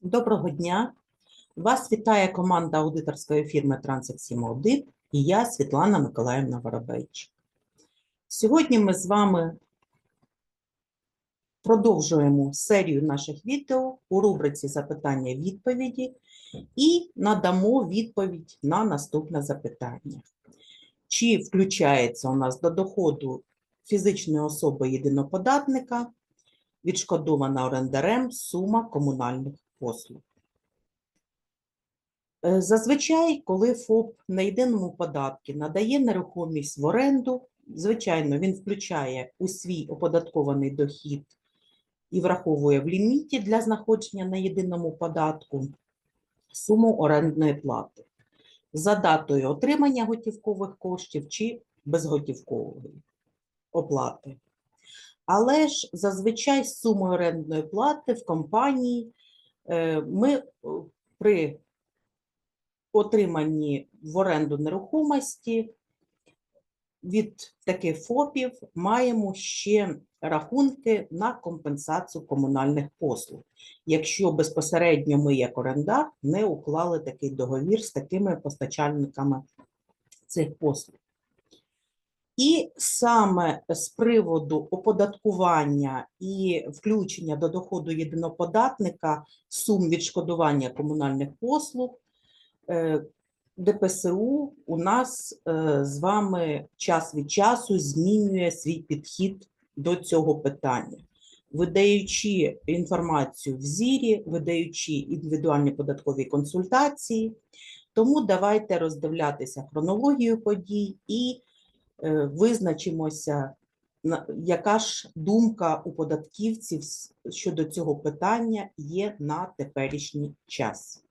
Доброго дня! Вас вітає команда аудиторської фірми Аудит і я Світлана Миколаївна Воробейчик. Сьогодні ми з вами продовжуємо серію наших відео у рубриці запитання-відповіді і надамо відповідь на наступне запитання. Чи включається у нас до доходу фізичної особи єдиноподатника відшкодована орендарем сума комунальних послуг? Е, Зазвичай, коли ФОП на єдиному податку надає нерухомість в оренду, звичайно, він включає у свій оподаткований дохід і враховує в ліміті для знаходження на єдиному податку суму орендної плати за датою отримання готівкових коштів чи безготівкової оплати. Але ж зазвичай з сумою орендної плати в компанії ми е, при отриманні в оренду нерухомості від таких ФОПів маємо ще рахунки на компенсацію комунальних послуг, якщо безпосередньо ми, як орендар, не уклали такий договір з такими постачальниками цих послуг. І саме з приводу оподаткування і включення до доходу єдиноподатника сум відшкодування комунальних послуг е, ДПСУ у нас е, з вами час від часу змінює свій підхід до цього питання, видаючи інформацію в зірі, видаючи індивідуальні податкові консультації. Тому давайте роздивлятися хронологію подій і визначимося, яка ж думка у податківців щодо цього питання є на теперішній час.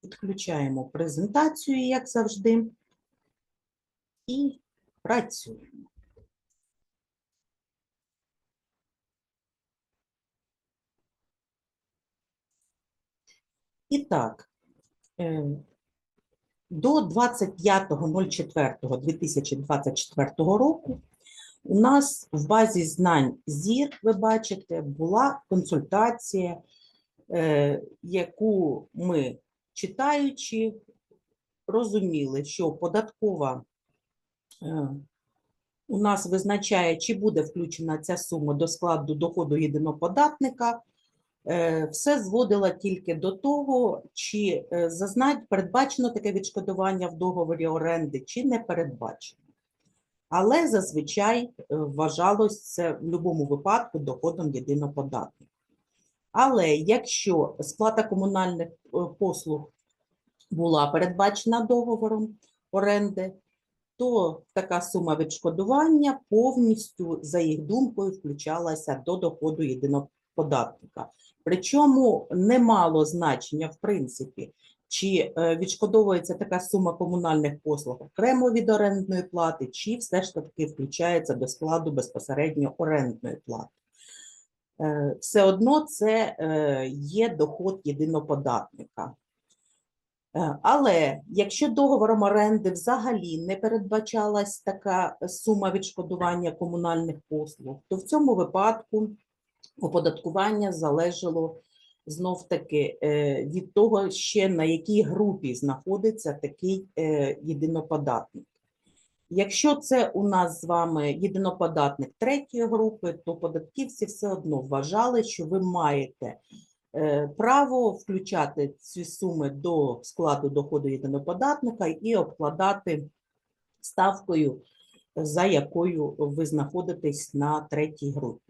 Підключаємо презентацію, як завжди, і працюємо. І так, е, до 25.04.2024 року у нас в базі знань ЗІР, ви бачите, була консультація, е, яку ми читаючи, розуміли, що податкова е, у нас визначає, чи буде включена ця сума до складу доходу єдиноподатника. Е, Все зводило тільки до того, чи е, зазнать передбачено таке відшкодування в договорі оренди, чи не передбачено. Але зазвичай е, вважалось це в будь-якому випадку доходом єдиноподатника. Але якщо сплата комунальних послуг була передбачена договором оренди, то така сума відшкодування повністю, за їх думкою, включалася до доходу єдиноподатника. Причому не мало значення, в принципі, чи е, відшкодовується така сума комунальних послуг окремо від орендної плати, чи все ж таки включається до складу безпосередньо орендної плати. Е, Все одно це е, є доход єдиноподатника. Але якщо договором оренди взагалі не передбачалась така сума відшкодування комунальних послуг, то в цьому випадку оподаткування залежало знов таки е, від того, ще на якій групі знаходиться такий е, єдиноподатник. Якщо це у нас з вами єдиноподатник третьої групи, то податківці все одно вважали, що ви маєте е, право включати ці суми до складу доходу єдиноподатника і обкладати ставкою, за якою ви знаходитесь на третій групі.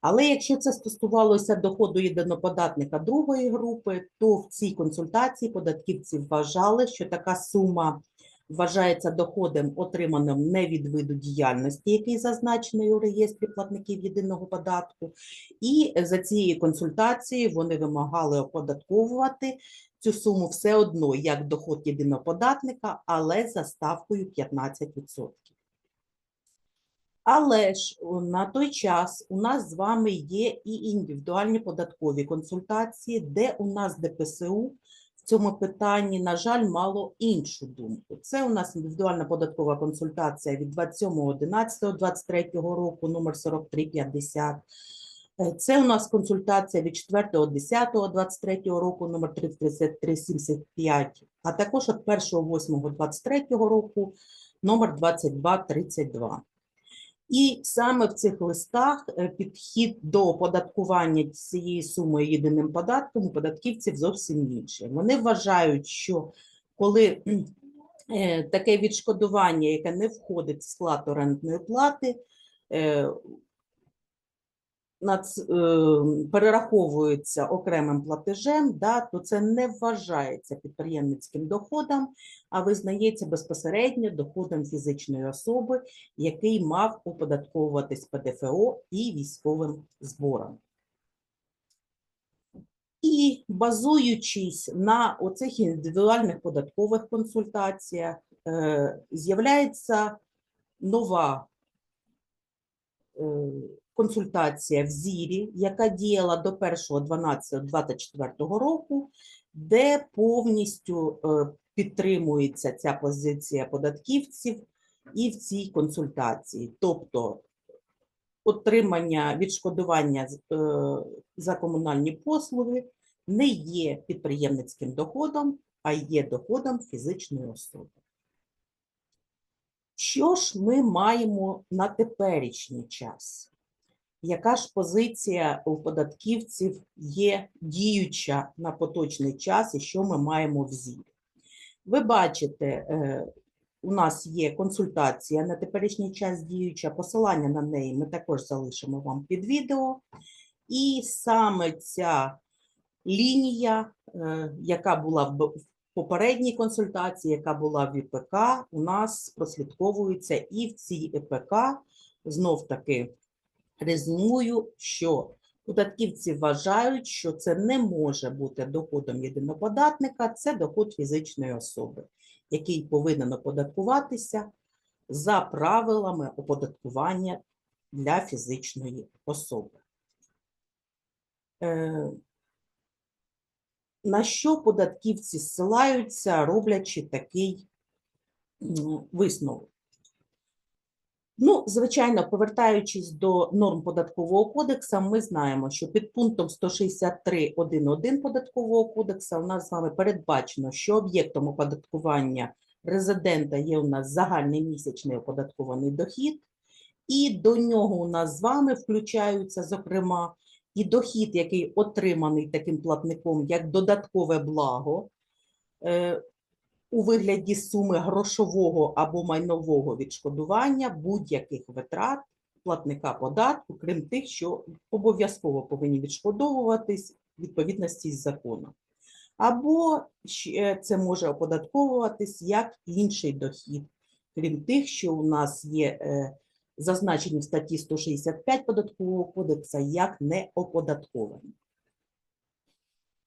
Але якщо це стосувалося доходу єдиноподатника другої групи, то в цій консультації податківці вважали, що така сума вважається доходом, отриманим не від виду діяльності, який зазначений у реєстрі платників єдиного податку. І за цією консультацією вони вимагали оподатковувати цю суму все одно як доход єдиноподатника, але за ставкою 15%. Але ж на той час у нас з вами є і індивідуальні податкові консультації, де у нас ДПСУ в цьому питанні, на жаль, мало іншу думку. Це у нас індивідуальна податкова консультація від 27.11.23 року, номер 4350. Е, Це у нас консультація від 4.10.23 року, номер 3375, а також від 1.8.23 року, номер 2232. І саме в цих листах е, підхід до оподаткування цієї суми єдиним податком у податківців зовсім інший. Вони вважають, що коли е, таке відшкодування, яке не входить в склад орендної плати, е, е, перераховується окремим платежем, да, то це не вважається підприємницьким доходом, а визнається безпосередньо доходом фізичної особи, який мав оподатковуватись ПДФО і військовим збором. І базуючись на оцих індивідуальних податкових консультаціях, е, з'являється нова е, консультація в ЗІРі, яка діяла до 1.12.24 року, де повністю е, підтримується ця позиція податківців і в цій консультації. Тобто отримання відшкодування е, за комунальні послуги не є підприємницьким доходом, а є доходом фізичної особи. Що ж ми маємо на теперішній час? Яка ж позиція у податківців є діюча на поточний час і що ми маємо в ЗІРі? Ви бачите, е, у нас є консультація на теперішній час діюча, посилання на неї ми також залишимо вам під відео. І саме ця лінія, е, яка була в попередній консультації, яка була в ІПК, у нас прослідковується і в цій ІПК. Знов таки резюмую, що податківці вважають, що це не може бути доходом єдиноподатника, це доход фізичної особи, який повинен оподаткуватися за правилами оподаткування для фізичної особи. Е, На що податківці ссилаються, роблячи такий висновок? Ну, звичайно, повертаючись до норм податкового кодексу, ми знаємо, що під пунктом 163.1.1 податкового кодексу у нас з вами передбачено, що об'єктом оподаткування резидента є у нас загальний місячний оподаткований дохід, і до нього у нас з вами включаються, зокрема, і дохід, який отриманий таким платником як додаткове благо, е, у вигляді суми грошового або майнового відшкодування будь-яких витрат платника податку, крім тих, що обов'язково повинні відшкодовуватись в відповідності з законом. Або це може оподатковуватись як інший дохід, крім тих, що у нас є е, зазначені в статті 165 Податкового кодексу як неоподатковані.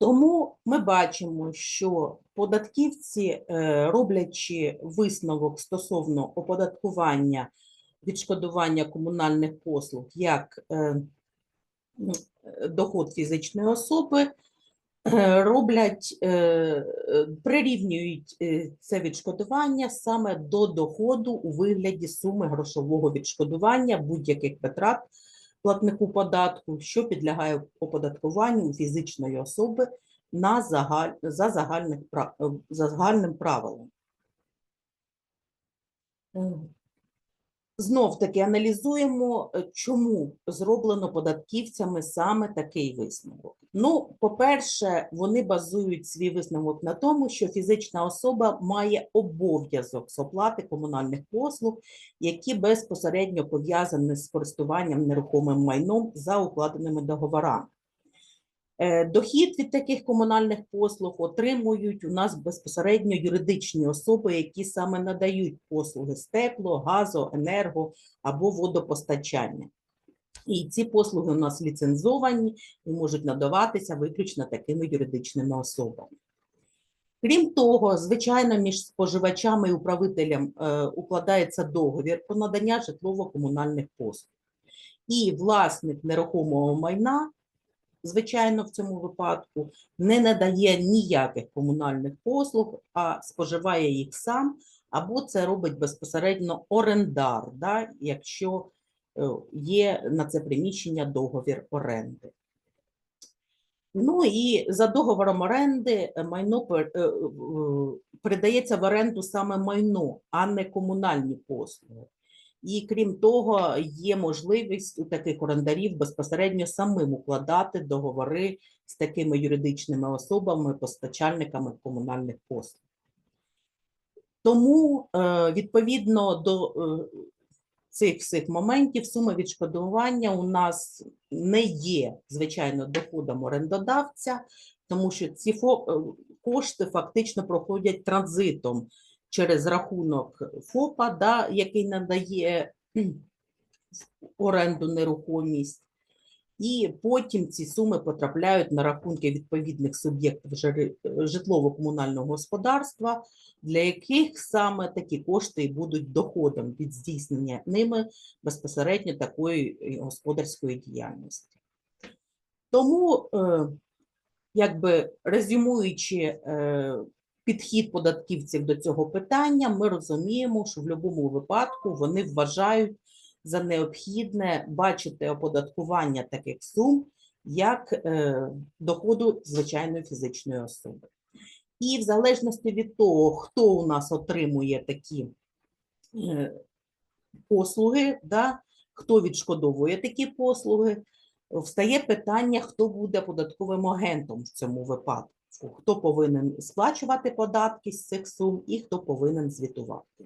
Тому ми бачимо, що податківці, е, роблячи висновок стосовно оподаткування відшкодування комунальних послуг як е, е, доход фізичної особи, роблять, прирівнюють це відшкодування саме до доходу у вигляді суми грошового відшкодування будь-яких витрат платнику податку, що підлягає оподаткуванню фізичної особи на загаль... за, загальних... е, за загальним правилом. Знов таки аналізуємо, е, чому зроблено податківцями саме такий висновок. Ну, по-перше, вони базують свій висновок на тому, що фізична особа має обов'язок з оплати комунальних послуг, які безпосередньо пов'язані з користуванням нерухомим майном за укладеними договорами. Е, Дохід від таких комунальних послуг отримують у нас безпосередньо юридичні особи, які саме надають послуги з тепло, газу, енерго або водопостачання. І ці послуги у нас ліцензовані і можуть надаватися виключно такими юридичними особами. Крім того, звичайно, між споживачами і управителем е, укладається договір про надання житлово-комунальних послуг. І власник нерухомого майна, звичайно, в цьому випадку не надає ніяких комунальних послуг, а споживає їх сам, або це робить безпосередньо орендар, да, якщо е, є на це приміщення договір оренди. Ну і за договором оренди е, майно е, передається в оренду саме майно, а не комунальні послуги. І крім того, є можливість у таких орендарів безпосередньо самим укладати договори з такими юридичними особами, постачальниками комунальних послуг. Тому, е, відповідно до е, цих всіх моментів, сума відшкодування у нас не є, звичайно, доходом орендодавця, тому що ці е, кошти фактично проходять транзитом через рахунок ФОПа, да, який надає оренду нерухомість. І потім ці суми потрапляють на рахунки відповідних суб'єктів житлово-комунального господарства, для яких саме такі кошти будуть доходом від здійснення ними безпосередньо такої е, господарської діяльності. Тому, е, якби резюмуючи е, підхід податківців до цього питання, ми розуміємо, що в будь-якому випадку вони вважають за необхідне бачити оподаткування таких сум як е, доходу звичайної фізичної особи. І в залежності від того, хто у нас отримує такі е, послуги, да, хто відшкодовує такі послуги, встає питання, хто буде податковим агентом в цьому випадку, хто повинен сплачувати податки з цих сум і хто повинен звітувати.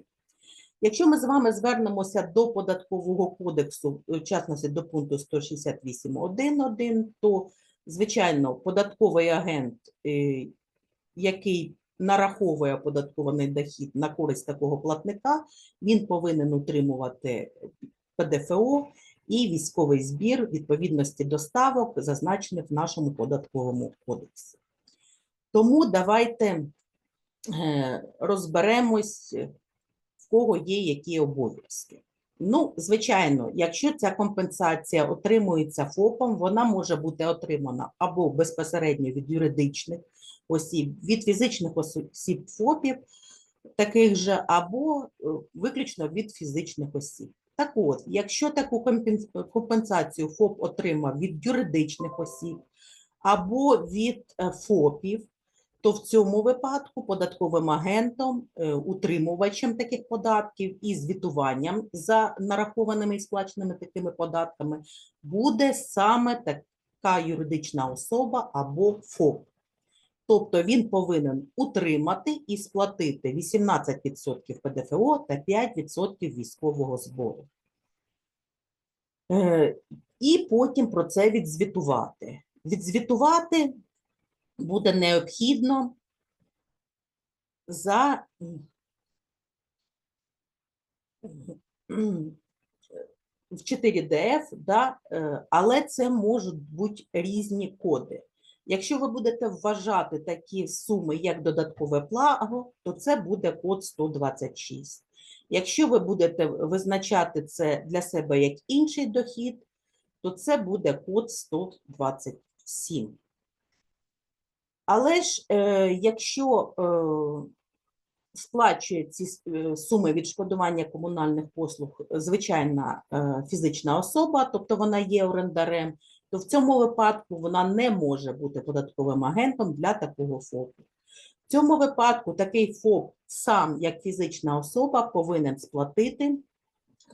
Якщо ми з вами звернемося до податкового кодексу, в частності до пункту 168.1.1, то, звичайно, податковий агент, е, який нараховує оподаткований дохід на користь такого платника, він повинен утримувати ПДФО і військовий збір відповідності до ставок, зазначених в нашому податковому кодексі. Тому давайте е, розберемось, в кого є які обов'язки. Ну, звичайно, якщо ця компенсація отримується ФОПом, вона може бути отримана або безпосередньо від юридичних осіб, від фізичних осіб ФОПів, таких же, або е, виключно від фізичних осіб. Так от, якщо таку компенсацію ФОП отримав від юридичних осіб або від е, ФОПів, то в цьому випадку податковим агентом, е, утримувачем таких податків і звітуванням за нарахованими і сплаченими такими податками буде саме така юридична особа або ФОП. Тобто він повинен утримати і сплатити 18% ПДФО та 5% військового збору. Е, І потім про це відзвітувати. Відзвітувати буде необхідно за в 4DF, да, е, але це можуть бути різні коди. Якщо ви будете вважати такі суми як додаткове благо, то це буде код 126. Якщо ви будете визначати це для себе як інший дохід, то це буде код 127. Але ж е, якщо е, сплачує ці е, суми відшкодування комунальних послуг звичайна фізична особа, тобто вона є орендарем, то в цьому випадку вона не може бути податковим агентом для такого ФОПу. В цьому випадку такий ФОП сам, як фізична особа, повинен сплатити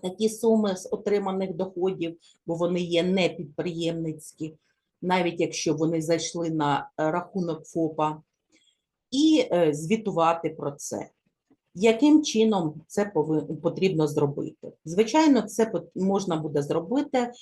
такі суми з отриманих доходів, бо вони є не підприємницькі, навіть якщо вони зайшли на е, рахунок ФОПа, і е, звітувати про це. Яким чином це потрібно зробити? Звичайно, це можна буде зробити,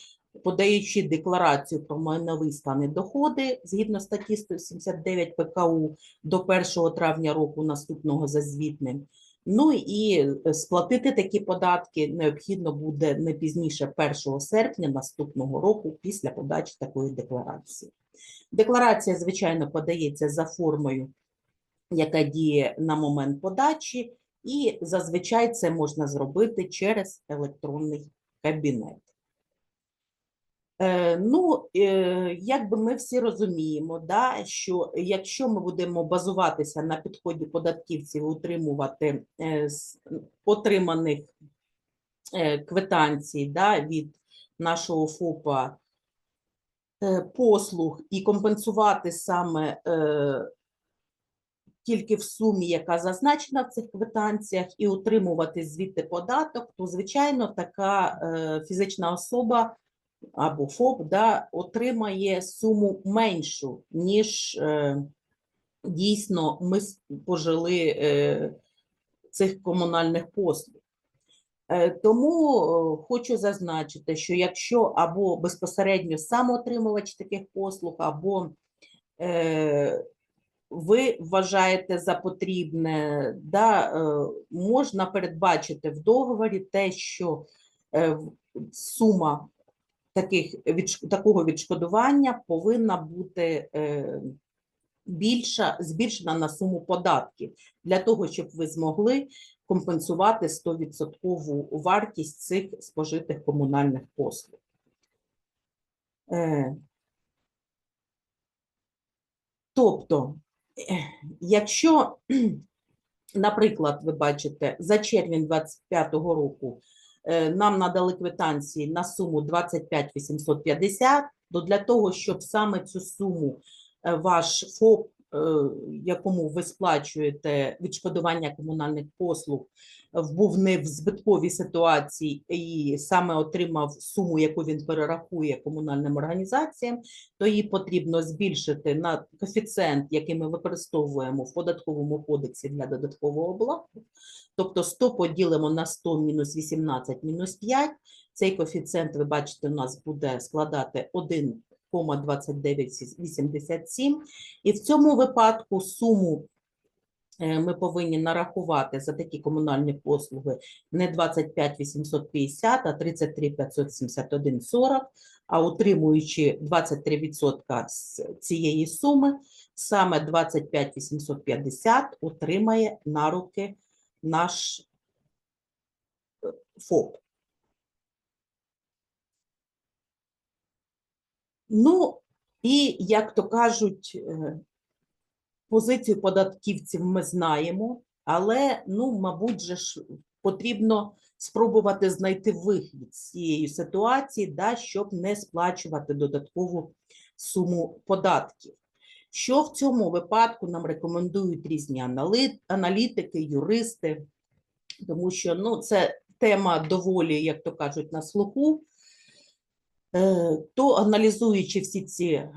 подаючи декларацію про майновий стан доходи згідно статті 179 ПКУ до 1 травня року наступного за звітним. Ну і е, сплатити такі податки необхідно буде не пізніше 1 серпня наступного року після подачі такої декларації. Декларація, звичайно, подається за формою, яка діє на момент подачі, і зазвичай це можна зробити через електронний кабінет. Е, Ну, е, якби ми всі розуміємо, да, що якщо ми будемо базуватися на підході податківців, утримувати з отриманих е, квитанцій да, від нашого ФОПа послуг і компенсувати саме тільки в сумі, яка зазначена в цих квитанціях, і отримувати звідти податок, то, звичайно, така фізична особа або ФОП да, отримає суму меншу, ніж е, дійсно ми пожили е, цих комунальних послуг. Е, Тому е, хочу зазначити, що якщо або безпосередньо сам отримувач таких послуг, або е, ви вважаєте за потрібне, да, е, можна передбачити в договорі те, що е, сума таких, такого відшкодування повинна бути е, більша, збільшена на суму податків для того, щоб ви змогли компенсувати 100% вартість цих спожитих комунальних послуг. Е, Тобто, е, якщо, наприклад, ви бачите, за червень 2025 року нам надали квитанції на суму 25 850, то для того, щоб саме цю суму е, ваш ФОП, е, якому ви сплачуєте відшкодування комунальних послуг, е, був не в збитковій ситуації і саме отримав суму, яку він перерахує комунальним організаціям, то її потрібно збільшити на коефіцієнт, який ми використовуємо в податковому кодексі для додаткового обладнання. Тобто 100 поділимо на 100 мінус 18 мінус 5. Цей коефіцієнт, ви бачите, у нас буде складати 1,2987. І в цьому випадку суму е, ми повинні нарахувати за такі комунальні послуги не 25 850, а 33 571 40, а утримуючи 23% з цієї суми, саме 25 850 отримає на руки наш е, ФОП. Ну, і, як то кажуть, е, позицію податківців ми знаємо, але, ну, мабуть, же ж потрібно спробувати знайти вихід з цієї ситуації, да, щоб не сплачувати додаткову суму податків. Що в цьому випадку нам рекомендують різні аналітики, юристи, тому що ну, це тема доволі, як то кажуть, на слуху. Е, То аналізуючи всі ці е,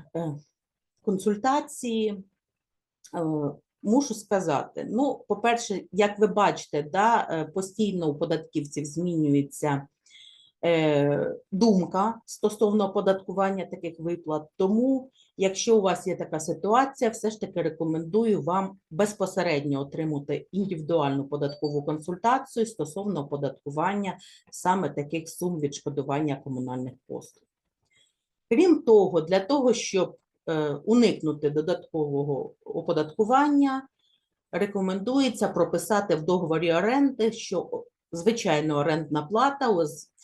консультації, е, мушу сказати: ну, по-перше, як ви бачите, да, постійно у податківців змінюється думка стосовно оподаткування таких виплат. Тому, якщо у вас є така ситуація, все ж таки рекомендую вам безпосередньо отримати індивідуальну податкову консультацію стосовно оподаткування саме таких сум відшкодування комунальних послуг. Крім того, для того, щоб е, уникнути додаткового оподаткування, рекомендується прописати в договорі оренди, що звичайно орендна плата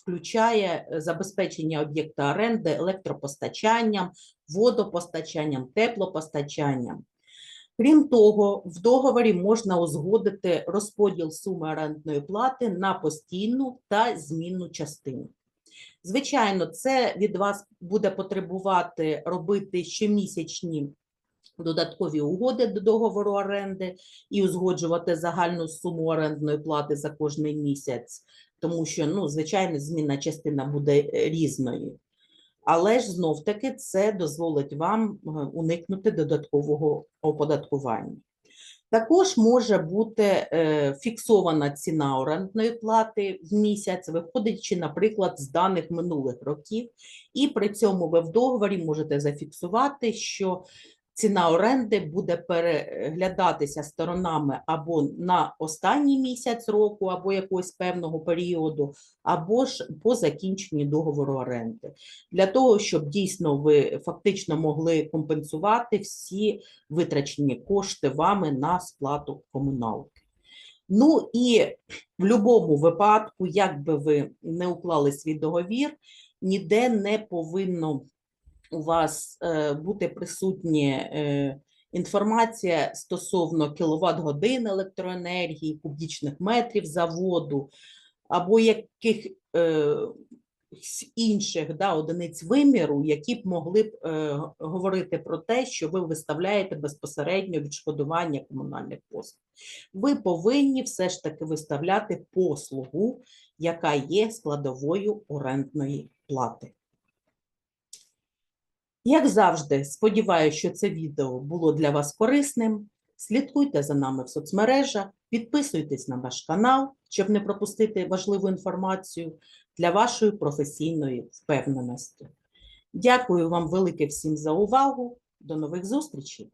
включає е, забезпечення об'єкта оренди електропостачанням, водопостачанням, теплопостачанням. Крім того, в договорі можна узгодити розподіл суми орендної плати на постійну та змінну частину. Звичайно, це від вас буде потребувати робити щомісячні додаткові угоди до договору оренди і узгоджувати загальну суму орендної плати за кожний місяць, тому що, ну, звичайно, змінна частина буде е, різною. Але ж знов-таки це дозволить вам е, уникнути додаткового оподаткування. Також може бути е, фіксована ціна орендної плати в місяць, виходячи, наприклад, з даних минулих років, і при цьому ви в договорі можете зафіксувати, що ціна оренди буде переглядатися сторонами або на останній місяць року, або якогось певного періоду, або ж по закінченні договору оренди, для того, щоб дійсно ви фактично могли компенсувати всі витрачені кошти вами на сплату комуналки. Ну і в будь-якому випадку, як би ви не уклали свій договір, ніде не повинно у вас е, бути присутнє е, інформація стосовно кіловат-годин електроенергії, кубічних метрів заводу, або яких е, інших да, одиниць виміру, які б могли б говорити про те, що ви виставляєте безпосередньо відшкодування комунальних послуг. Ви повинні все ж таки виставляти послугу, яка є складовою орендної плати. Як завжди, сподіваюся, що це відео було для вас корисним. Слідкуйте за нами в соцмережах, підписуйтесь на наш канал, щоб не пропустити важливу інформацію для вашої професійної впевненості. Дякую вам велике всім за увагу. До нових зустрічей!